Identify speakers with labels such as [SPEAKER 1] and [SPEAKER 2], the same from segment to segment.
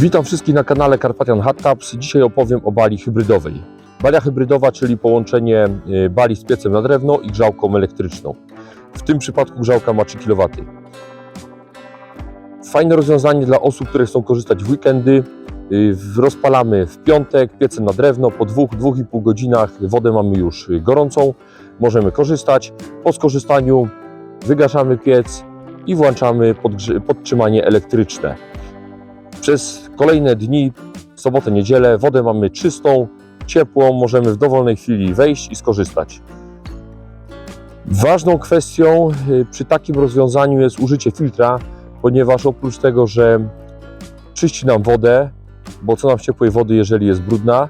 [SPEAKER 1] Witam wszystkich na kanale Carpathian Tubs. Dzisiaj opowiem o bali hybrydowej. Balia hybrydowa, czyli połączenie y, bali z piecem na drewno i grzałką elektryczną. W tym przypadku grzałka ma 3 kW. Fajne rozwiązanie dla osób, które chcą korzystać w weekendy. Y, Rozpalamy w piątek piecem na drewno. Po 2-2,5 godzinach wodę mamy już gorącą. Możemy korzystać. Po skorzystaniu wygaszamy piec i włączamy podtrzymanie elektryczne. Przez kolejne dni, sobotę, niedzielę, wodę mamy czystą, ciepłą, możemy w dowolnej chwili wejść i skorzystać. Ważną kwestią y, przy takim rozwiązaniu jest użycie filtra, ponieważ oprócz tego, że czyści nam wodę, bo co nam ciepłej wody, jeżeli jest brudna,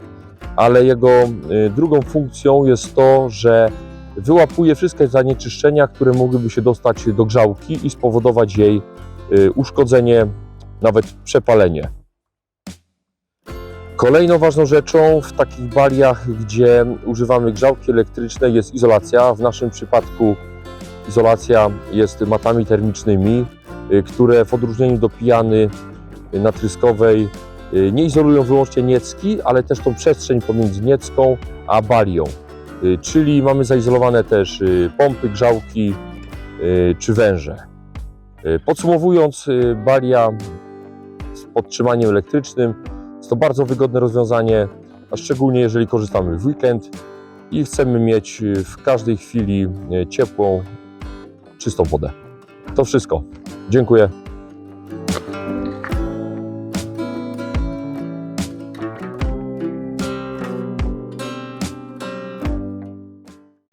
[SPEAKER 1] ale jego y, drugą funkcją jest to, że wyłapuje wszystkie zanieczyszczenia, które mogłyby się dostać do grzałki i spowodować jej y, uszkodzenie, nawet przepalenie. Kolejną ważną rzeczą w takich baliach, gdzie używamy grzałki elektrycznej jest izolacja. W naszym przypadku izolacja jest matami termicznymi, y, które w odróżnieniu do pijany y, natryskowej y, nie izolują wyłącznie niecki, ale też tą przestrzeń pomiędzy niecką a balią. Czyli mamy zaizolowane też pompy, grzałki czy węże. Podsumowując, balia podtrzymaniem elektrycznym jest to bardzo wygodne rozwiązanie, a szczególnie jeżeli korzystamy w weekend i chcemy mieć y, w każdej chwili y, ciepłą, czystą wodę. To wszystko. Dziękuję.